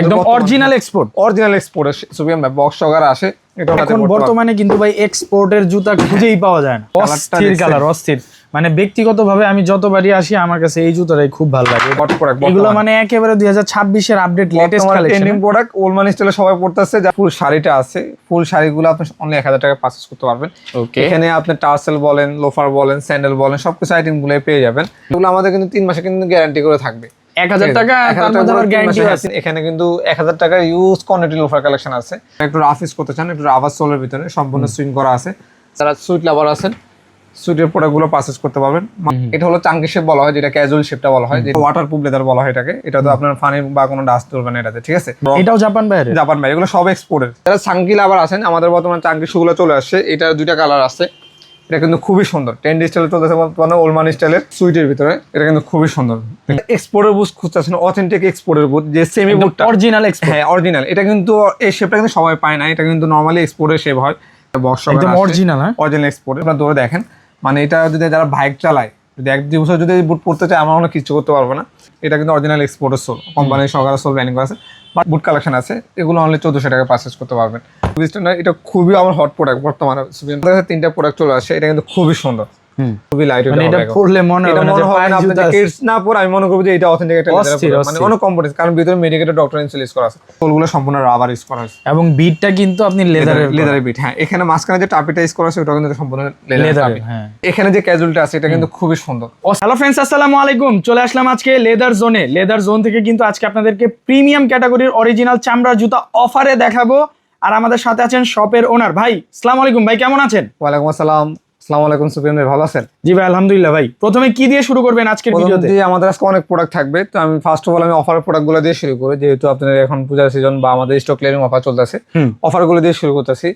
একদম original export original এক্সপোর্টের সুপিয়াম ভাই বক্স সহকারে আসে এখন বর্তমানে। কিন্তু ভাই এক্সপোর্টের জুতা খুঁজেই পাওয়া যায় না। অস্থির কালার অস্থির। মানে ব্যক্তিগতভাবে আমি যতবারই আসি আমার কাছে এই জুতাটাই খুব ভালো লাগে। এগুলো মানে একেবারে দুই হাজার ছাব্বিশের update latest collection trending product ওলমান স্টাইলে সবাই পড়তেছে যা ফুল শাড়িটা আছে। ফুল শাড়িগুলো আপনি অনলি এক হাজার টাকা পারচেস করতে পারবেন। এখানে আপনি টার্সেল বলেন লোফার বলেন স্যান্ডেল বলেন সবকিছু আইটেমগুলো পেয়ে যাবেন। এগুলো আমাদের কিন্তু তিন মাসে কিন্তু গ্যারান্টি করে থাকবে। এক হাজার টাকা 1000 তার টাকা মধ্যে আবার করে তিন গ্যারান্টি আছে। আছে। এখানে কিন্তু এক হাজার টাকার ইউজ কোয়ান্টিটি লোফার কালেকশন আছে। একটু রাফ ইউজ করতে চান একটু রাবার সোলের ভিতরে সম্পূর্ণ সুইং করা আছে। যারা সুইট লাভার আছেন সুইটের প্রোডাক্টগুলো পারচেস করতে পারবেন। এটা হলো চাঙ্কি শেপ বলা হয় যেটা ক্যাজুয়াল শেপটা বলা হয় যেটা ওয়াটার প্রুফ লেদার বলা হয় এটাকে। এটা তো আপনার ফানি বা কোনো ডাস্ট তুলবে না এটাতে ঠিক আছে? এটাও জাপান বাইরে? জাপান এগুলো সব এক্সপোর্টের যারা চাঙ্কি লাভার আছেন আমাদের বর্তমানে চাঙ্কি শুগুলো চলে আসছে। এটা দুইটা কালার আছে। এটা কিন্তু খুবই সুন্দর। টেন্ড স্টাইল চলতেছে বর্তমানে ওলমান স্টাইলের সুইটের ভিতরে। এটা কিন্তু খুবই সুন্দর। এক্সপোর্টের বুট খুঁজতেছেন অথেন্টিক এক্সপোর্টের বুট যে সেমি বুটটা অরিজিনাল হ্যাঁ অরিজিনাল এটা কিন্তু এই শেপটা কিন্তু সবাই পায় না। এটা কিন্তু নর্মালি এক্সপোর্টের শেপ হয়। একদম অরিজিনাল হ্যাঁ। অরিজিনাল এক্সপোর্ট আপনারা ধরে দেখেন। মানে এটা যদি যারা বাইক চালায় যদি এক দুই বছর যদি বুট পড়তে চায় আমার মনে কিছু করতে পারব না। এটা কিন্তু অরিজিনাল এক্সপোর্টের সোল কোম্পানির সহকারে সোল ব্যানিং আছে। বাট বুট কালেকশন আছে। এগুলো অনলি চোদ্দশো টাকা পারচেস করতে পারবেন। এটা খুবই আমার হট প্রোডাক্ট বর্তমানে। তিনটা প্রোডাক্ট চলে আসে এটা কিন্তু খুবই সুন্দর। খুবই লাইট মানে এটা পড়লে মনে হবে মনে হবে না আপনি জুতা যে আছে। kids না পরে আমি মনে করব যে এটা অথেন্টিক একটা leather অস্থির, product। মানে অনেক কম্পিটিশন কারণ ভিতরে মেডিকেটেড ডক্টর করা আছে। সোলগুলো সম্পূর্ণ রাবার ইউজ করা আছে। এবং বিটটা কিন্তু আপনি লেদারের লেদারের বিট হ্যাঁ। এখানে মাঝখানে যে টাপিটা ইউজ করা আছে ওটা কিন্তু সম্পূর্ণ লেদারের হ্যাঁ। এখানে যে ক্যাজুয়ালটা আছে এটা কিন্তু খুবই সুন্দর। হ্যালো ফ্রেন্ডস আসসালামু আলাইকুম। চলে আসলাম আজকে লেদার জোনে লেদার জোন থেকে কিন্তু আজকে আপনাদেরকে প্রিমিয়াম ক্যাটাগরির অরিজিনাল চামড়া জুতা অফারে দেখাবো। আর আমাদের সাথে আছেন শপের ওনার ভাই আসসালামু আলাইকুম। ভাই কেমন আছেন? ওয়ালাইকুম আসসালাম। আসসালামু আলাইকুম ভাই ভালো আছেন? জি ভাই আলহামদুলিল্লাহ ভাই। প্রথমে কি দিয়ে শুরু করবেন আজকের ভিডিওতে? দিয়ে আমাদের আজকে অনেক প্রোডাক্ট থাকবে। তো আমি ফার্স্ট অফ অল আমি অফার প্রোডাক্টগুলো দিয়ে শুরু করি। যেহেতু আপনাদের এখন পূজার সিজন বা আমাদের স্টক ক্লিয়ারিং অফার চলতেছে। অফারগুলো দিয়ে শুরু করতেছি।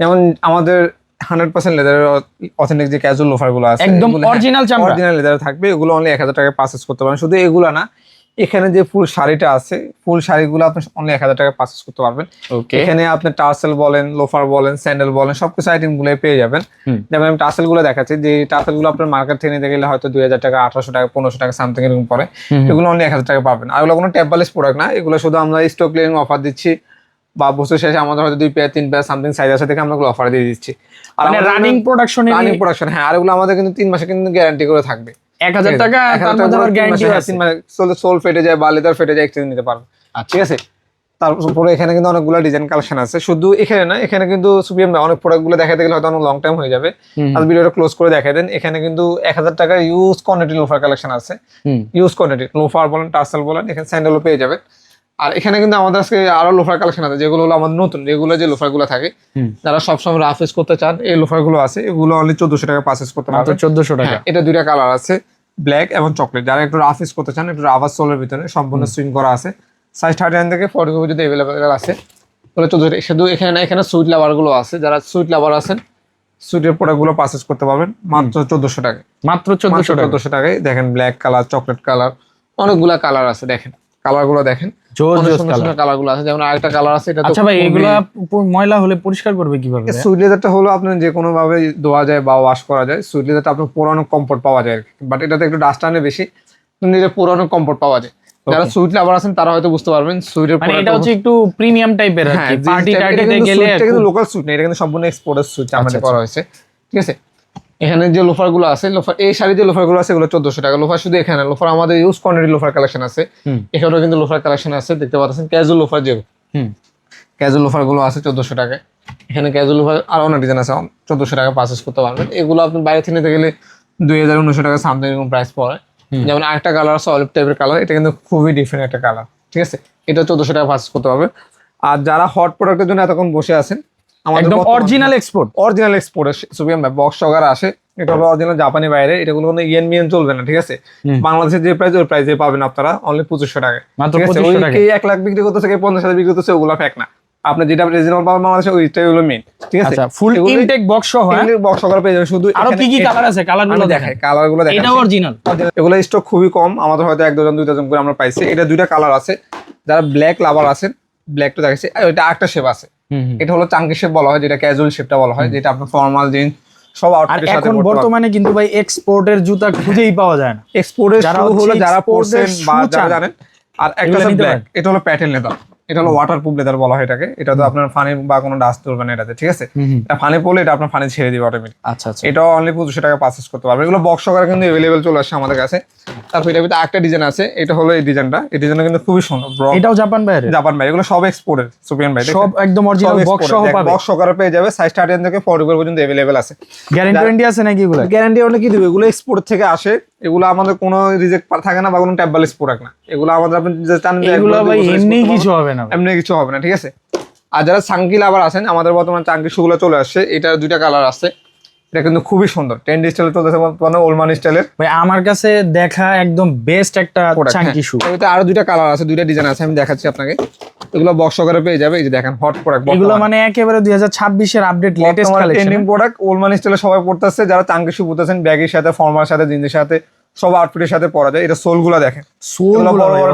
যেমন আমাদের হান্ড্রেড পার্সেন্ট লেদারের অথেন্টিক যে ক্যাজুয়াল অফারগুলো আছে একদম original চামড়া। অরিজিনাল লেদার থাকবে। এগুলো অনলি এক হাজার টাকায় পারচেস করতে পারেন। শুধু এগুলো না এখানে যে ফুল শাড়িটা আছে ফুল শাড়িগুলো আপনি অনলি এক হাজার টাকা পারচেস করতে পারবেন। এখানে আপনি টার্সেল বলেন লোফার বলেন স্যান্ডেল বলেন সবকিছু আইটেমগুলো পেয়ে যাবেন। যেমন আমি টার্সেলগুলো দেখাচ্ছি যে টার্সেলগুলো আপনার মার্কেট থেকে নিতে গেলে হয়তো দুই হাজার টাকা আঠারোশো টাকা পনেরোশো টাকা সামথিং এরকম পরে এগুলো অনলি এক হাজার টাকা পাবেন। আর এগুলো কোনো ট্যাবলেস প্রোডাক্ট না এগুলো শুধু আমরা স্টক ক্লিয়ারিং অফার দিচ্ছি বা বছর শেষে আমাদের হয়তো দুই পেয়ার তিন পেয়ার সামথিং সাইজ আছে থেকে আমরা অফার দিয়ে দিচ্ছি। আর রানিং প্রোডাকশন রানিং প্রোডাকশন হ্যাঁ আর এগুলো আমাদের কিন্তু তিন মাসে কিন্তু গ্যারান্টি করে থাকবে। এক হাজার টাকা তার মধ্যে আবার গ্যারান্টি আছে। সোল- সোল ফেটে যায় বা লেদার ফেটে যায় এক্সচেঞ্জ নিতে পারবে। ঠিক আছে? তারপরে এখানে কিন্তু অনেকগুলো ডিজাইন কালেকশন আছে। শুধু এখানে না এখানে কিন্তু অনেক প্রোডাক্টগুলো দেখাতে গেলে হয়তো অনেক লং টাইম হয়ে যাবে। আর ভিডিওটা ক্লোজ করে দেখাই দেন। এখানে কিন্তু এক হাজার টাকার ইউজ কোয়ান্টিটি লোফার কালেকশন আছে। ইউজ কোয়ান্টিটি লোফার বলেন টার্সেল বলেন এখানে স্যান্ডেলও পেয়ে যাবে আর এখানে কিন্তু আমাদের আজকে আরও লোফার কালেকশন আছে যেগুলো হলো আমাদের নতুন যেগুলো যে লোফারগুলো থাকে যারা সবসময় রাফ ইউজ করতে চান এই লোফারগুলো আছে এগুলো অনলি চোদ্দশো টাকা পারচেস করতে পারবেন। চোদ্দশো টাকা। হ্যাঁ, এটা দুইটা কালার আছে ব্ল্যাক এবং চকলেট যারা একটু রাফ ইউজ করতে চান একটু রাবার সোলের ভিতরে সম্পূর্ণ সুইং করা আছে। সাইজ থার্টি নাইন থেকে ফর্টি যদি অ্যাভেলেবেল আছে তাহলে চোদ্দ শুধু এখানে না এখানে সুইট লাভারগুলো আছে যারা সুইট লাভার আছেন সুইটের প্রোডাক্টগুলো পারচেস করতে পারবেন মাত্র চোদ্দশো টাকা মাত্র চোদ্দশো চোদ্দশো টাকায়। দেখেন ব্ল্যাক কালার চকলেট কালার অনেকগুলা কালার আছে দেখেন। কালারগুলো দেখেন। কালার। গুলো আছে যেমন আরেকটা কালার আছে এটা আচ্ছা ভাই ময়লা হলে পরিষ্কার করবে কীভাবে? ভাই? সুইট লেদারটা হলো আপনার যে কোনো ভাবে ধোয়া যায় বা ওয়াশ করা যায় সুইট লেদারটা আপনার পুরানো কমফোর্ট পাওয়া যায় বাট এটাতে একটু ডাস্ট আনে বেশি এটা পুরানো কমফোর্ট পাওয়া যায়। যারা সুইট লাভার আছেন তারা হয়তো বুঝতে পারবেন সুইটের মানে এটা হচ্ছে একটু প্রিমিয়াম টাইপের আর কি। পার্টি টার্টিতে গেলে এটা কিন্তু লোকাল সুইট না এটা কিন্তু সম্পূর্ণ এক্সপোর্টের সুইট আমাদের আচ্ছা, করা হয়েছে। ঠিক আছে? এখানে যে লোফারগুলো আছে লোফার এই শাড়ি যে লোফারগুলো আছে এগুলো চোদ্দশো টাকা। লোফার শুধু এখানে লোফার আমাদের ইউজ কোয়ান্টিটি লোফার কালেকশন আছে। এখানেও কিন্তু লোফার কালেকশন আছে দেখতে পাচ্ছেন ক্যাজুয়াল লোফার যে ক্যাজুয়াল লোফারগুলো আছে চোদ্দশো টাকায়। এখানে ক্যাজুয়াল লোফার আর অনেক ডিজাইন আছে চোদ্দশো টাকা পারচেস করতে পারবেন। এগুলো আপনি বাইরে থেকে নিতে গেলে দুই হাজার উনিশশো টাকা সামথিং এরকম প্রাইস পড়ে। যেমন আরেকটা কালার আছে অলিভ টাইপের কালার এটা কিন্তু খুবই ডিফারেন্ট একটা কালার ঠিক আছে? এটা চোদ্দশো টাকা পারচেস করতে পারবে আর যারা হট প্রোডাক্টের জন্য এতক্ষণ বসে আছেন একদম অরিজিনাল এক্সপোর্ট অরিজিনাল এক্সপোর্ট সুপিয়াম বক্স সহকারে আসে এটা হলো অরিজিনাল জাপানি বাইরে এটাগুলো কোনো ইয়েন মিয়েন চলবে না ঠিক আছে। বাংলাদেশের যে প্রাইস ওই প্রাইসে পাবেন আপনারা অনলি পঁচিশশো টাকায় মাত্র ঠিক আছে? 2500 ওই টাকায়। কে এক লাখ বিক্রি করতেছে কে পঞ্চাশ হাজার বিক্রি করতেছে ওগুলো ফেক না। আপনি যেটা রিজনেবল পাবেন বাংলাদেশে ওইটাই হলো মেন ঠিক আছে? ফুল ইনটেক বক্স সহ হ্যাঁ? বক্স সহকারে পেয়ে যাবেন শুধু আরও কি কি কালার আছে? কালারগুলো আমি দেখাই দেখাই কালারগুলো দেখাই এটাও অরিজিনাল এগুলো স্টক খুবই কম আমাদের হয়তো এক ডজন দুই ডজন করে আমরা পাইছি। এটা দুইটা কালার আছে। যারা ব্ল্যাক লাভার আছেন ব্ল্যাকটা দেখাচ্ছি। ওইটা একটা শেপ আছে। এটা হলো চাঙ্কি শেপ বলা হয় যেটা ক্যাজুয়াল শেপটা বলা হয় যেটা আপনার ফর্মাল জিন্স সব আউটফিটের সাথে এখন বর্তমানে কিন্তু ভাই এক্সপোর্টের জুতা খুঁজেই পাওয়া যায় না। এক্সপোর্টের শু শুরু হলো যারা পরছেন পড়ছেন বা যারা জানেন আর একটা হলো ব্ল্যাক এটা হলো প্যাটেল লেদার এটা হলো ওয়াটার প্রুফ লেদার বলা হয় এটাকে। এটা তো আপনার ফানি বা কোনো ডাস্ট না এটাতে ঠিক আছে? এটা ফানি পড়লে এটা আপনার ফানি ছেড়ে দিবে অটোমেটিক আচ্ছা আচ্ছা। এটাও অনলি পঁচিশশো টাকা পারচেস করতে পারবে। এগুলো বক্স সহকারে কিন্তু অ্যাভেলেবেল চলে আসছে আমাদের কাছে। তারপর এটা ভিতরে একটা ডিজাইন আছে। এটা হলো এই ডিজাইনটা এই ডিজাইনটা কিন্তু খুবই সুন্দর এটাও জাপান বাইরে জাপান ভাই। এগুলো সব এক্সপোর্টের সুপিয়ান ভাই সব একদম অরিজিনাল বক্স সহ পাবে বক্স সহকারে পেয়ে যাবে। সাইজ থার্টিন থেকে ফোর্টি পর্যন্ত অ্যাভেলেবেল আছে। গ্যারান্টি ওয়ারেন্টি আছে নাকি এগুলো? গ্যারান্টি অনেক কি দিবে? এগুলো এক্সপোর্ট থেকে আসে। এগুলো আমাদের কোনো রিজেক্ট থাকে না বা কোনো ট্যাবলেটস প্রোডাক্ট না। এগুলো আমাদের আপনি চান এগুলো ভাই এমনি কিছু হবে না। এমনি কিছু হবে না ঠিক আছে? আর যারা চাঙ্কি লাভার আছেন আমাদের বর্তমানে চাঙ্কি শুগুলো চলে আসছে এটার দুইটা কালার আছে। এটা কিন্তু খুবই সুন্দর। টেন্ড স্টাইল চলতেছে বর্তমানে ওলমান স্টাইলের ভাই আমার কাছে দেখা একদম বেস্ট একটা প্রোডাক্ট চাঙ্কি শু এটাতে আরও দুইটা কালার আছে দুইটা ডিজাইন আছে আমি দেখাচ্ছি আপনাকে। এগুলো বক্স করে পেয়ে যাবে এই যে দেখেন হট প্রোডাক্ট এগুলো মানে একেবারে দুই হাজার ছাব্বিশের update latest collection trending product ওলমান স্টাইলে সবাই পড়তেছে যারা চাঙ্কি শু পড়তেছেন ব্যাগের সাথে ফর্মার সাথে জিন্সের সাথে সব আউটফিটের সাথে পরা যায়। এটা সোলগুলা দেখেন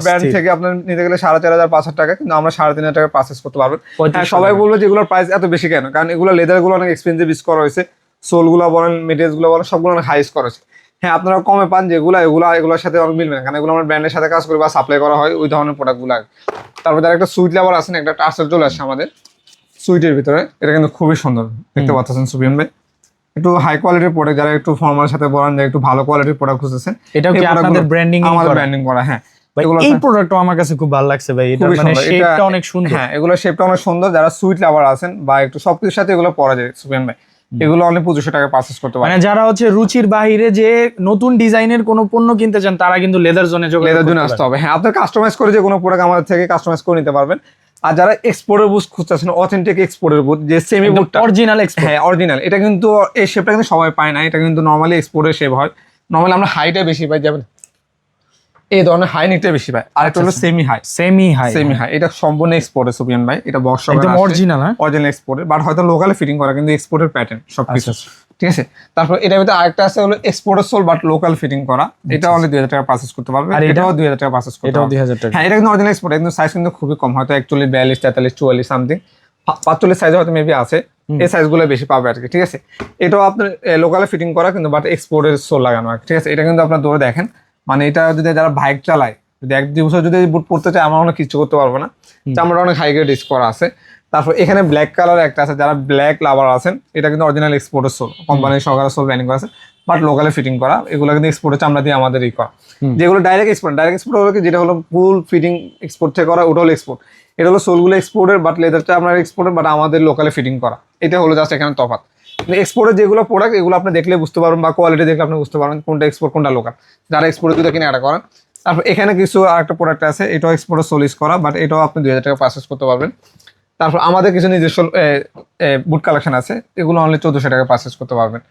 ব্র্যান্ড থেকে আপনার নিতে গেলে সাড়ে চার হাজার পাঁচ হাজার টাকা কিন্তু আমরা সাড়ে তিন হাজার টাকা পারচেস করতে পারবেন। হ্যাঁ সবাই বলবে যে এগুলোর প্রাইস এত বেশি কেন? কারণ এগুলো লেদারগুলো অনেক এক্সপেন্সিভ ইউজ করা হয়েছে। সোলগুলো বলেন মেটেরিয়ালসগুলো বলেন সবগুলো অনেক হাইস করা হয়েছে। হ্যাঁ আপনারা কমে পান যেগুলো এগুলো এগুলোর সাথে অনেক মিলবে না। কারণ এগুলো আমরা ব্র্যান্ডের সাথে কাজ করি বা সাপ্লাই করা হয় ওই ধরনের প্রোডাক্টগুলো তারপর যারা একটা সুইট লেবার আছেন একটা টার্সেল চলে আসছে আমাদের। সুইটের ভিতরে। এটা কিন্তু খুবই সুন্দর। দেখতে পাচ্ছেন সুবিন ভাই। একটু হাই কোয়ালিটির প্রোডাক্ট যারা একটু ফর্মাল সাথে বলেন যে একটু ভালো কোয়ালিটির প্রোডাক্ট খুঁজতেছেন এটাও কি আপনাদের ব্র্যান্ডিং আমাদের ব্র্যান্ডিং করা হ্যাঁ। এই প্রোডাক্টও আমার কাছে খুব ভালো লাগছে ভাই। এটা মানে। শেপটা অনেক সুন্দর। হ্যাঁ এগুলো শেপটা অনেক সুন্দর। যারা সুইট লাভার আছেন বা একটু সবকিছুর সাথে এগুলো পরা যায় সুপিয়ান ভাই। এগুলো অনেক পঁচিশশো টাকা পারচেস করতে পারেন। মানে যারা হচ্ছে রুচির বাইরে যে নতুন ডিজাইনের কোনো পণ্য কিনতে চান তারা কিন্তু লেদার জোনে লেদার করতে আসতে হবে। হ্যাঁ আপনার কাস্টমাইজ করে যে কোনো প্রোডাক্ট আমাদের থেকে কাস্টমাইজ করে নিতে পারবেন। আর যারা এক্সপোর্টের বুট খুঁজতেছেন অথেন্টিক এক্সপোর্টের বুট যে সেমি বুটটা অরিজিনাল এক্সপোর্ট হ্যাঁ অরিজিনাল এটা কিন্তু এই শেপটা কিন্তু সবাই পায় না এটা কিন্তু নর্মালি এক্সপোর্টের শেপ হয়। নর্মালি আমরা হাইটা বেশি পাই যেমন এই ধরনের হাই নিকটা বেশি পাই আর একটা হলো semi high semi high semi high এটা সম্পূর্ণ এক্সপোর্টের সুপিয়ান ভাই। এটা বক্স একদম অরিজিনাল হ্যাঁ। অরিজিনাল এক্সপোর্টের বাট হয়তো লোকালে ফিটিং করা কিন্তু এক্সপোর্টের প্যাটার্ন সবকিছু। আচ্ছা, ঠিক আছে? তারপর এটার ভিতরে আরেকটা আছে হলো এক্সপোর্টের সোল বাট লোকাল ফিটিং করা। এটা অনলি দুই হাজার টাকা পারচেস করতে পারবে। আর এটাও দুই হাজার টাকা পারচেস করতে এটাও দুই হাজার টাকা। হ্যাঁ এটা কিন্তু অরিজিনাল এক্সপোর্ট কিন্তু সাইজ কিন্তু খুবই কম। হয়তো একচল্লিশ বিয়াল্লিশ তেতাল্লিশ চুয়াল্লিশ সামথিং পাঁচচল্লিশ সাইজ হয়তো মেবি আছে। এই সাইজগুলো বেশি পাবে আর কি ঠিক আছে? এটাও আপনার লোকালে ফিটিং করা কিন্তু বাট এক্সপোর্টের সোল লাগানো আর ঠিক আছে? এটা কিন্তু আপনার দৌড়ে দেখেন। মানে এটা যদি যারা বাইক চালায় যদি এক দুই বছর যদি বুট পড়তে চায় আমরা অনেক কিছু করতে পারব না। চামড়া অনেক হাই গ্রেড ইউজ করা আছে। তারপর এখানে ব্ল্যাক কালার একটা আছে যারা ব্ল্যাক লাভার আছেন এটা কিন্তু অরিজিনাল এক্সপোর্টের সোল কোম্পানির সহকারে সোল ব্যানিং করা আছে বাট লোকালে ফিটিং করা এগুলো কিন্তু এক্সপোর্টের চামড়া দিয়ে আমাদের ই করা। যেগুলো ডাইরেক্ট এক্সপোর্ট ডাইরেক্ট এক্সপোর্ট হলো যেটা হলো ফুল ফিটিং এক্সপোর্ট থেকে করা ওটা হলো এক্সপোর্ট এটা হলো সোলগুলো এক্সপোর্টের বাট লেদারটা আপনার এক্সপোর্টের বাট আমাদের লোকালে ফিটিং করা। এটা হলো জাস্ট এখানে তফাৎ। এক্সপোর্টের যেগুলো প্রোডাক্ট এগুলো আপনি দেখলে বুঝতে পারবেন বা কোয়ালিটি দেখলে আপনি বুঝতে পারবেন কোনটা এক্সপোর্ট কোনটা লোকাল যারা এক্সপোর্টে দুটো কিনে এটা করেন। তারপর এখানে কিছু আরেকটা প্রোডাক্ট আছে এটাও এক্সপোর্টের সোলিস করা বাট এটাও আপনি দুই হাজার টাকা পারচেস করতে পারবেন। তারপর আমাদের কিছু নিজস্ব বুট কালেকশন আছে এগুলো অনলি চোদ্দশো টাকা পারচেস করতে পারবেন।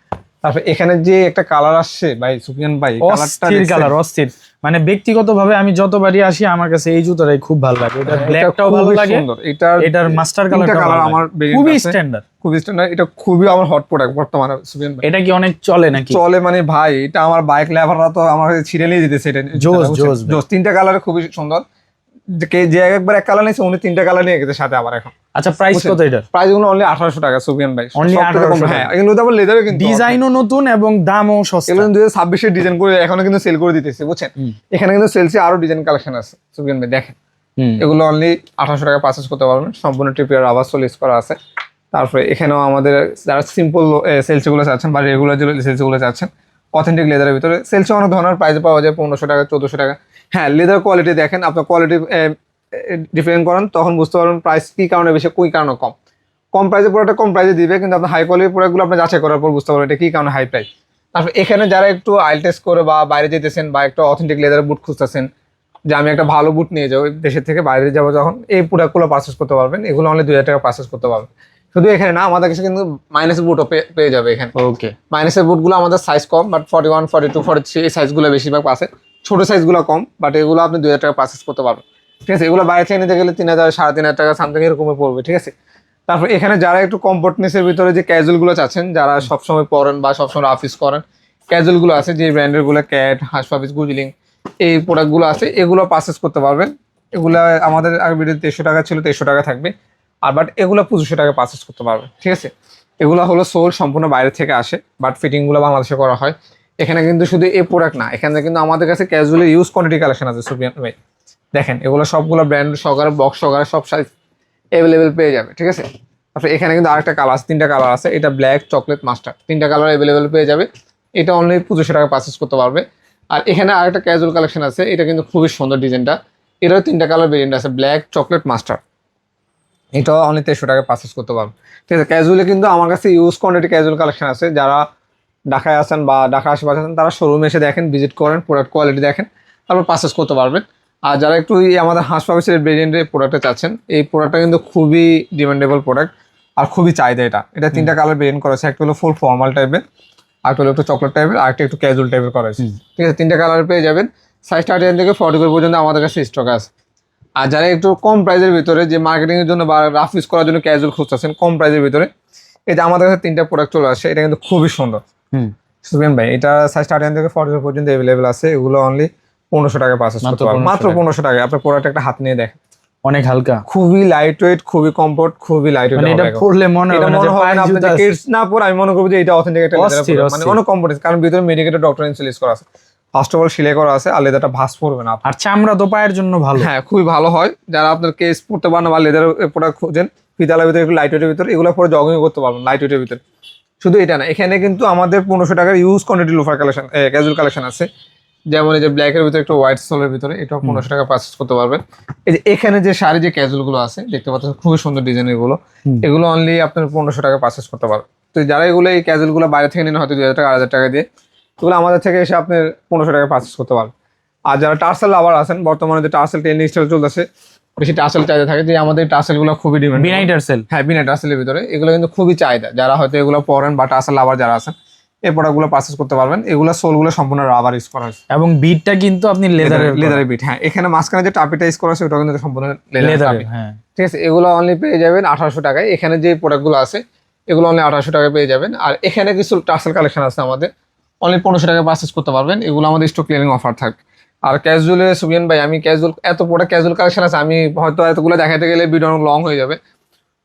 তারপর এখানে যে একটা কালার আসছে ভাই সুফিয়ান ভাই অস্থির কালার অস্থির। মানে ব্যক্তিগতভাবে আমি যতবারই আসি আমার কাছে এই জুতোটাই খুব ভালো লাগে। এটা ব্ল্যাকটাও ভালো লাগে। এটার এটার মাস্টার তিনটা কালার কালার আমার খুবই স্ট্যান্ডার্ড খুবই স্ট্যান্ডার্ড এটা খুবই আমার হট প্রোডাক্ট বর্তমানে সুফিয়ান ভাই। এটা কি অনেক চলে নাকি? চলে মানে ভাই এটা আমার বাইক লেভাররা তো আমার ছিঁড়ে নিয়ে দিতেছে এটা জোস? জোস জোস তিনটা কালার খুবই সুন্দর। যে একবার এক কালার নিয়েছে উনি তিনটা কালার নিয়ে গেছে সাথে আবার এখন। আচ্ছা প্রাইস কত এটার প্রাইসগুলো অনলি আঠারোশো টাকা সুফিয়ান ভাই। সব 1800 হ্যাঁ এগুলো তো আবার লেদারে কিন্তু ডিজাইনও নতুন এবং দামও সস্তা। এগুলো দুই হাজার ছাব্বিশের ডিজাইন করে এখনও কিন্তু সেল করে দিতেছে বুঝছেন? এখানে কিন্তু সেলসে আরও ডিজাইন কালেকশন আছে সুফিয়ান ভাই দেখেন। এগুলো অনলি আঠারোশো টাকা পারচেস করতে পারবেন। সম্পূর্ণ ট্রিপিয়ার আবার সোলিস করা আছে। তারপরে এখানেও আমাদের যারা সিম্পল সেলসগুলো চাচ্ছেন বা রেগুলার যে সেলসগুলো চাচ্ছেন অথেন্টিক লেদারের ভিতরে সেলসে অনেক ধরনের প্রাইস পাওয়া যায় পনেরোশো টাকা চোদ্দশো টাকা। হ্যাঁ লেদার কোয়ালিটি দেখেন আপনার কোয়ালিটি ডিফারেন্ট করেন তখন বুঝতে পারবেন প্রাইস কী কারণে বেশি কই কারণে কম। কম প্রাইসে প্রোডাক্ট কম প্রাইসে দিবে কিন্তু আপনার হাই কোয়ালিটির প্রোডাক্টগুলো আপনি যাচাই করার পর বুঝতে পারবেন এটা কী কারণে হাই প্রাইস তারপর এখানে যারা একটু আইল টেস্ট করে বা বাইরে যেতেছেন বা একটা অথেন্টিক লেদার বুট খুঁজতেছেন যে আমি একটা ভালো বুট নিয়ে যাব দেশের থেকে বাইরে যাব যখন এই প্রোডাক্টগুলো পারচেস করতে পারবেন এগুলো অনলি দুই হাজার টাকা পারচেস করতে পারবেন। শুধু এখানে না আমাদের কাছে কিন্তু মাইনাসের বুটও পেয়ে যাবে এখানে। ওকে মাইনাসের বুটগুলো আমাদের size com but forty one forty two forty three এই সাইজগুলো বেশিরভাগ আছে। ছোট সাইজগুলো কম বাট এগুলো আপনি দুই হাজার টাকা পারচেস করতে পারবেন। ঠিক আছে, এগুলো বাইরে থেকে নিতে গেলে তিন হাজার, সাড়ে তিন হাজার টাকা সামথিং এরকমে পড়বে, ঠিক আছে? তারপর এখানে যারা একটু কমফোর্টনেসের ভিতরে যে ক্যাজুয়ালগুলো চাচ্ছেন, যারা সবসময় পরেন বা সবসময় অফিস করেন ক্যাজুয়ালগুলো আছে, যে ব্র্যান্ডেরগুলো ক্যাট হাসপাফিস গুজলিং, এই প্রোডাক্টগুলো আছে, এগুলো পারচেস করতে পারবেন। এগুলো আমাদের আগে ভিডিও তেইশশো টাকা ছিল তেইশশো টাকা থাকবে, আর বাট এগুলো পঁচিশশো টাকা পারচেস করতে পারবে ঠিক আছে? এগুলো হলো সোল সম্পূর্ণ বাইরে থেকে আসে বাট ফিটিংগুলো বাংলাদেশে করা হয়। এখানে কিন্তু শুধু এই প্রোডাক্ট না, এখানে কিন্তু আমাদের কাছে ক্যাজুয়ালি ইউজ কোয়ান্টিটি কালেকশন আছে, সুপিয়ান। ভাই, দেখেন, এগুলো সবগুলো ব্র্যান্ড সহকারে বক্স সহকারে সব সাইজ অ্যাভেলেবেল পেয়ে যাবে, ঠিক আছে? তারপরে এখানে কিন্তু আরেকটা কালার আছে, তিনটা কালার আছে, এটা ব্ল্যাক চকলেট মাস্টার তিনটা কালার অ্যাভেলেবেল পেয়ে যাবে। এটা অনলি পঁচিশশো টাকা পারচেস করতে পারবে। আর এখানে আরেকটা ক্যাজুয়াল কালেকশন আছে, এটা কিন্তু খুবই সুন্দর ডিজাইনটা। এটাও তিনটা কালার ভেরিয়েন্ট আছে ব্ল্যাক চকলেট মাস্টার এটাও অনলি তেরোশো টাকা পারচেস করতে পারবে। ঠিক আছে ক্যাজুয়ালি কিন্তু আমার কাছে ইউজ কোয়ান্টিটি ক্যাজুয়াল কালেকশন আছে, যারা ঢাকায় আছেন বা ঢাকা আশেপাশে আছেন তারা শোরুমে এসে দেখেন ভিজিট করেন প্রোডাক্ট কোয়ালিটি দেখেন তারপর পারচেস করতে পারবেন। আর যারা একটু এই আমাদের হাঁস পাবিসের ভেরিয়েন্টের প্রোডাক্টটা চাচ্ছেন এই প্রোডাক্টটা কিন্তু খুবই ডিমান্ডেবল প্রোডাক্ট আর খুবই চাহিদা এটা। এটা তিনটা কালার ভেরিয়েন্ট করেছে একটা হলো ফুল ফর্মাল টাইপের আরেকটা হলো একটু চকলেট টাইপের আর একটা একটু ক্যাজুয়াল টাইপের করা করেছে ঠিক আছে তিনটা কালার পেয়ে যাবেন। সাইজ থার্টি থেকে ফর্টি পর্যন্ত আমাদের কাছে স্টক আছে। আর যারা একটু কম প্রাইসের ভিতরে যে মার্কেটিংয়ের জন্য বা রাফ ইউজ করার জন্য ক্যাজুয়াল খুঁজতেছেন কম প্রাইসের ভিতরে এটা আমাদের কাছে তিনটা প্রোডাক্ট চলে আসে এটা কিন্তু খুবই সুন্দর। হুম। সুফিয়ান ভাই এটা সাইজ থার্টি থেকে ফর্টি পর্যন্ত অ্যাভেলেবেল আছে এগুলো অনলি পনেরোশো টাকা পারচেস করতে পারবেন। মাত্র পনেরোশো টাকা আপনার প্রোডাক্ট একটা হাত নিয়ে দেখেন। অনেক হালকা। খুবই লাইট ওয়েট খুবই কমফোর্ট খুবই লাইট মানে এটা ওয়েট মনে এটা হবে না মনে হবে না আপনি জুতা যে আছে। kids না পরে আমি মনে করব যে এটা অথেন্টিক একটা মানে অনেক কমফোর্ট কারণ ভিতরে মেডিকেটেড ডক্টর ইনসুলিস করা আছে। ফার্স্ট অফ অল সিলাই করা আছে আর লেদারটা ভাস পড়বে না। আর চামড়া তো পায়ের জন্য ভালো। হ্যাঁ খুবই ভালো হয়। যারা আপনার কেস পড়তে পারেন বা লেদার প্রোডাক্ট খুঁজেন ফিতালার ভিতরে একটু লাইট ওয়েটের ভিতরে এগুলো পরে জগিং করতে পারবেন লাইট ওয়েটের ভিতরে। শুধু এটা না এখানে কিন্তু আমাদের পনেরোশো টাকার use quantity loafer collection casual collection আছে। যেমন এই যে ব্ল্যাকের ভিতরে একটু হোয়াইট সোলের ভিতরে এটাও পনেরোশো টাকা পারচেস করতে পারবেন। এই যে এখানে যে শাড়ি যে ক্যাজুয়ালগুলো আছে দেখতে পাচ্ছেন খুবই সুন্দর ডিজাইনেরগুলো হুম। এগুলো অনলি আপনার পনেরোশো টাকা পারচেস করতে পারবেন। তো যারা এগুলো এই ক্যাজুয়ালগুলো বাইরে থেকে নেন হয়তো দুই হাজার টাকা আড়াই হাজার টাকা দিয়ে এগুলো আমাদের থেকে এসে আপনি পনেরোশো টাকা পারচেস করতে পারবেন। আর যারা টার্সেল আবার আছেন বর্তমানে যে টার্সেল টেন স্টাইল চলতেছে বেশি টার্সেল চাহিদা থাকে যে আমাদের টার্সেলগুলো খুবই ডিমান্ড বিনাইটার সেল হ্যাঁ বিনা টার্সেলের ভিতরে। এগুলো কিন্তু খুবই চাহিদা। যারা হয়তো এগুলো পরেন বা টার্সেল আবার যারা আছেন এই প্রোডাক্টগুলো পারচেস করতে পারবেন। এগুলো সোলগুলো সম্পূর্ণ রাবার ইউজ করা হয়েছে। এবং বিটটা কিন্তু আপনি লেদারের লেদারের বিট হ্যাঁ। এখানে মাঝখানে যে টাপিটা ইউজ করা আছে ওটা কিন্তু সম্পূর্ণ লেদারের হ্যাঁ। ঠিক আছে? এগুলো অনলি পেয়ে যাবেন আঠারোশো টাকায়। এখানে যে প্রোডাক্টগুলো আছে এগুলো অনলি আঠারোশো টাকায় পেয়ে যাবেন। আর এখানে কিছু টার্সেল কালেকশন আছে আমাদের। অনলি পনেরোশো টাকায় পারচেস করতে পারবেন। এগুলো আমাদের স্টক ক্লিয়ারিং অফার থাকবে আর ক্যাজুয়ালে সুবিয়ান ভাই আমি ক্যাজুয়াল এত প্রোডাক্ট ক্যাজুয়াল কালেকশন আছে আমি হয়তো এতগুলো দেখাতে গেলে ভিডিও অনেক লং হয়ে যাবে।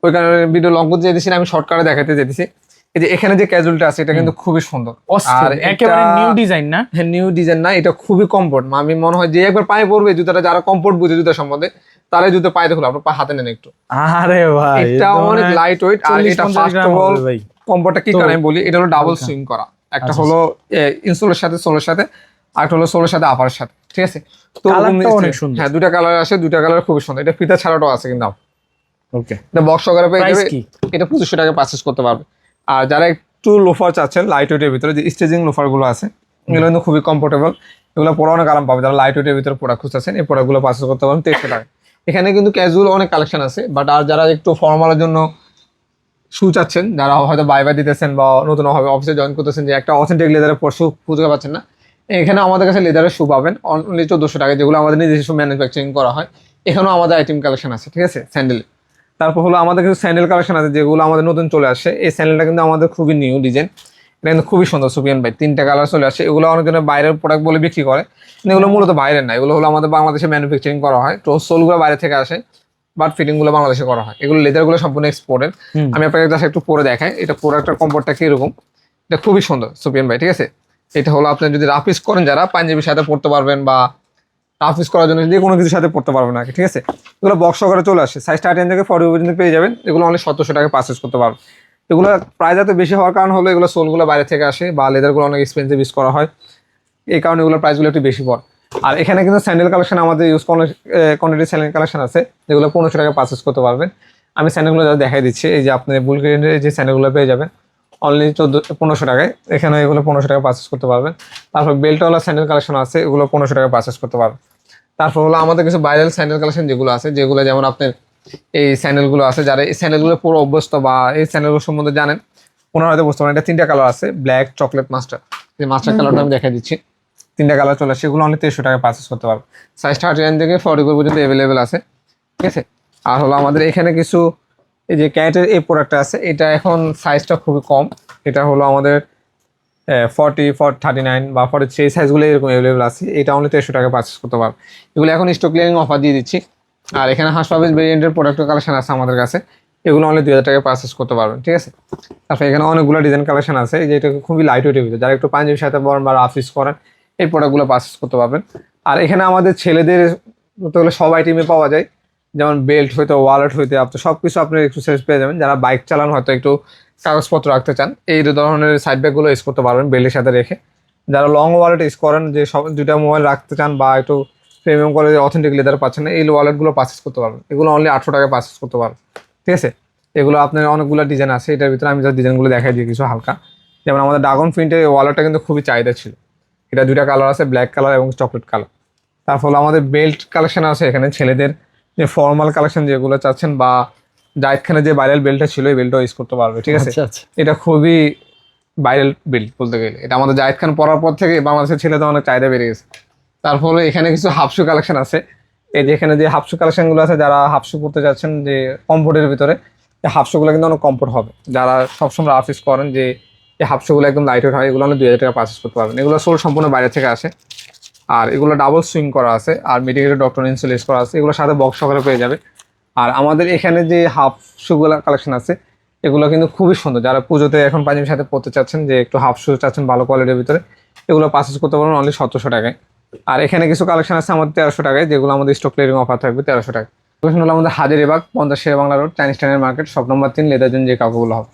ওই কারণে ভিডিও লং করতে যেতেছি না আমি শর্টকাটে দেখাতে যেতেছি এই যে এখানে যে ক্যাজুয়ালটা আছে এটা কিন্তু খুবই সুন্দর। অস্থির একেবারে নিউ ডিজাইন না? হ্যাঁ নিউ ডিজাইন না এটা খুবই কমফোর্ট আমি মনে হয় যে একবার পায়ে পড়বে জুতাটা যারা কমফোর্ট বুঝে জুতা সম্বন্ধে তারাই জুতো পায়ে দেখল আপনার পা হাতে নেন একটু। আরে ভাই এটা অনেক লাইট ওয়েট আর এটা 50 ফার্স্ট অফ অল কমফোর্টটা কি কারণে আমি বলি এটা হলো ডাবল সুইং করা। একটা আচ্ছা, হলো ইনসোলের সাথে সোলের সাথে আর একটা হলো সোলের সাথে আপারের সাথে। ঠিক আছে? তো অনেক সুন্দর। হ্যাঁ দুটা কালার আছে দুটা কালার খুবই সুন্দর। এটা ফিতা ছাড়াটাও আছে কিন্তু ওকে এটা বক্স সহকারে পেয়ে যাবে। এটা পঁচিশশো টাকা পারচেস করতে পারবে। আর যারা একটু লোফার চাচ্ছেন লাইট ওয়েটের ভিতরে যে স্টেজিং লোফারগুলো আছে এগুলো কিন্তু খুবই কমফোর্টেবল এগুলো পরে অনেক আরাম পাবে। যারা লাইট ওয়েটের ভিতরে প্রোডাক্ট খুঁজতেছেন এই প্রোডাক্টগুলো পারচেস করতে পারবেন তেইশশো টাকা এখানে কিন্তু ক্যাজুয়াল অনেক কালেকশন আছে বাট আর যারা একটু ফর্মালের জন্য শু চাচ্ছেন যারা হয়তো বাইবা দিতেছেন বা নতুন হবে অফিসে জয়েন করতেছেন যে একটা অথেন্টিক লেদারের শু খুঁজে পাচ্ছেন না এখানে আমাদের কাছে লেদারের শু পাবেন। অনলি চোদ্দশো টাকা যেগুলো আমাদের নিজস্ব ম্যানুফ্যাকচারিং করা হয়। এখানেও আমাদের আইটেম কালেকশন আছে ঠিক আছে? স্যান্ডেল তারপর হলো আমাদের কিছু স্যান্ডেল কালেকশন আছে যেগুলো আমাদের নতুন চলে আসে। এই স্যান্ডেলটা কিন্তু আমাদের খুবই নিউ ডিজাইন এটা কিন্তু খুবই সুন্দর সুপিয়ান ভাই। তিনটা কালার চলে আসে। এগুলো অনেকজনের বাইরের প্রোডাক্ট বলে বিক্রি করে। কিন্তু এগুলো মূলত বাইরের না। এগুলো হলো আমাদের বাংলাদেশে ম্যানুফ্যাকচারিং করা হয়। তো সোলগুলো বাইরে থেকে আসে বাট ফিটিংগুলো বাংলাদেশে করা হয়। এগুলো লেদারগুলো সম্পূর্ণ এক্সপোর্টের হুম। আমি আপনাকে জাস্ট একটু পরে দেখাই। এটা প্রোডাক্টের কম্পোর্টটা কীরকম? এটা খুবই সুন্দর সুপিয়ান ভাই ঠিক আছে? এটা হলো আপনি যদি রাফিস করেন যারা, পাঞ্জাবির সাথে পড়তে পারবেন বা রাফ রাফিস করার জন্য যে কোনো কিছুর সাথে পড়তে পারবেন কি ঠিক আছে? এগুলো বক্স করে চলে আসে। সাইজ থার্টিন থেকে ফর্টি পর্যন্ত পেয়ে যাবেন। এগুলো অনেক সতেরোশো টাকা পারচেস করতে পারবেন। এগুলো প্রাইস এত বেশি হওয়ার কারণ হলো এগুলো সোলগুলো বাইরে থেকে আসে বা লেদারগুলো অনেক এক্সপেন্সিভ ইউজ করা হয়। এই কারণে এগুলো প্রাইসগুলো একটু বেশি পড়ে। আর এখানে কিন্তু স্যান্ডেল কালেকশন আমাদের ইউজ কোয়ান্টিটি স্যান্ডেল কালেকশন আছে, যেগুলো পনেরোশো টাকা পারচেস করতে পারবেন। আমি স্যান্ডেলগুলো দেখাই দিচ্ছি, এই যে আপনি বুলগেরিয়ানের যে স্যান্ডেলগুলো পেয়ে যাবেন। অনলি চোদ্দ, পনেরোশো টাকায়। এখানে এগুলো পনেরোশো টাকা পারচেস করতে পারবেন। তারপর বেল্টওয়ালা স্যান্ডেল কালেকশন আছে, এগুলো পনেরোশো টাকা পারচেস করতে পারবেন। তারপর হলো আমাদের কিছু ভাইরাল স্যান্ডেল কালেকশন যেগুলো আছে, যেগুলো যেমন আপনার এই স্যান্ডেলগুলো আছে, যারা এই স্যান্ডেলগুলো পুরো অভ্যস্ত বা এই স্যান্ডেলগুলো সম্বন্ধে জানেন, ওনারা হয়তো বুঝতে পারেন। এটা তিনটা কালার আছে ব্ল্যাক চকলেট মাস্টার যে মাস্টার কালারটা আমি দেখা দিচ্ছি। তিনটা কালার চলে সেগুলো অনেক তেইশশো টাকা পারচেস করতে পারব সাইজ থার্টি নাইন থেকে ফর্টি ফোর পর্যন্ত অ্যাভেলেবেল আছে। ঠিক আছে? আর হলো আমাদের এখানে কিছু এই যে ক্যাটের এই প্রোডাক্টটা আছে, এটা এখন সাইজটা খুবই কম। এটা হলো আমাদের ফর্টি ফর থার্টি নাইন বা ফর্টি থ্রি সাইজগুলো এরকম অ্যাভেলেবেল আছে। এটা অনলি তেরোশো টাকা পারচেস করতে পারব এগুলো এখন স্টক ক্লিয়ারিং অফার দিয়ে দিচ্ছি। আর এখানে হাঁস পাবেজ ভেরিয়েন্টের প্রোডাক্ট কালেকশন আছে আমাদের কাছে। এগুলো অনলি দুই হাজার টাকা পারচেস করতে পারবেন ঠিক আছে? তারপর এখানে অনেকগুলো ডিজাইন কালেকশন আছে। যেটা খুবই লাইট ওয়েটের ভিতরে। যারা একটু পাঞ্জাবির সাথে বলেন বা অফিস করেন, এই প্রোডাক্টগুলো পারচেস করতে পারবেন। আর এখানে আমাদের ছেলেদের গেলে সব আইটেমে পাওয়া যায়। যেমন বেল্ট হইতে ওয়ালেট হইতে, আপনি সব কিছু আপনি এক্সারসাইজ পেয়ে যাবেন। যারা বাইক চালান, হয়তো একটু কাগজপত্র রাখতে চান, এই ধরনের সাইড ব্যাগগুলো ইউজ করতে পারবেন বেল্টের সাথে রেখে। যারা লং ওয়ালেট ইউজ করেন, যে সব দুটা মোবাইল রাখতে চান বা একটু প্রিমিয়াম কোয়ালিটির অথেন্টিক লেদার পাচ্ছেন না এই ওয়ালেটগুলো পারচেস করতে পারবেন। এগুলো অনলি আটশো টাকায় পারচেস করতে পারবেন। ঠিক আছে? এগুলো আপনার অনেকগুলো ডিজাইন আছে, এটার ভিতরে আমি যা ডিজাইনগুলো দেখাই দিই, কিছু হালকা। যেমন আমাদের ড্রাগন প্রিন্টের ওয়ালেটটা কিন্তু খুবই চাহিদা ছিল। এটা দুইটা কালার আছে ব্ল্যাক কালার এবং চকলেট কালার তার ফলে আমাদের বেল্ট কালেকশন আছে এখানে ছেলেদের। যে ফর্মাল কালেকশন যেগুলো চাচ্ছেন বা জাহিদ খানের যে ভাইরাল বেল্টটা ছিল এই বেল্টটা ইউজ করতে পারবে ঠিক আছে? আচ্ছা আচ্ছা। এটা খুবই ভাইরাল বেল্ট বলতে গেলে। এটা আমাদের জাহিদ খান পরার পর থেকে বাংলাদেশের ছেলেদের অনেক চাহিদা বেড়ে গেছে। তার ফলে এখানে কিছু হাফশু কালেকশন আছে। এই যে এখানে যে হাফশু কালেকশনগুলো আছে যারা হাফশু করতে যাচ্ছেন যে কমফোর্টের ভিতরে এই হাফশুগুলো কিন্তু অনেক কমফোর্ট হবে। যারা সবসময় অফিস করেন যে এই হাফশুগুলো একদম লাইট ওয়েট হয় এগুলো অনেক দুই হাজার টাকা পারচেস করতে পারবেন। এগুলো সোল সম্পূর্ণ বাইরে থেকে আসে। আর এগুলো ডাবল সুইং করা আছে, আর মেডিকেলের ডক্টর ইনসুলেস করা আছে এগুলোর সাথে বক্স সহকারে পেয়ে যাবে। আর আমাদের এখানে যে হাফ শুগুলো কালেকশন আছে, এগুলো কিন্তু খুবই সুন্দর। যারা পুজোতে এখন পাঞ্জাবির সাথে পড়তে চাচ্ছেন, যে একটু হাফ শু চাচ্ছেন ভালো কোয়ালিটির ভিতরে, এগুলো পারচেস করতে পারবেন অনলি সতেরোশো টাকায়। আর এখানে কিছু কালেকশন আছে আমাদের তেরোশো টাকায়, যেগুলো আমাদের স্টক ক্লিয়ারিং অফার থাকবে তেরোশো টাকা লোকেশন হলো আমাদের হাজারিবাগ, পঞ্চাশ শের বাংলা রোড চাইনিজ টাইনের মার্কেট শপ নম্বর তিন, লেদার জন্য যে কাকুগুলো হবে।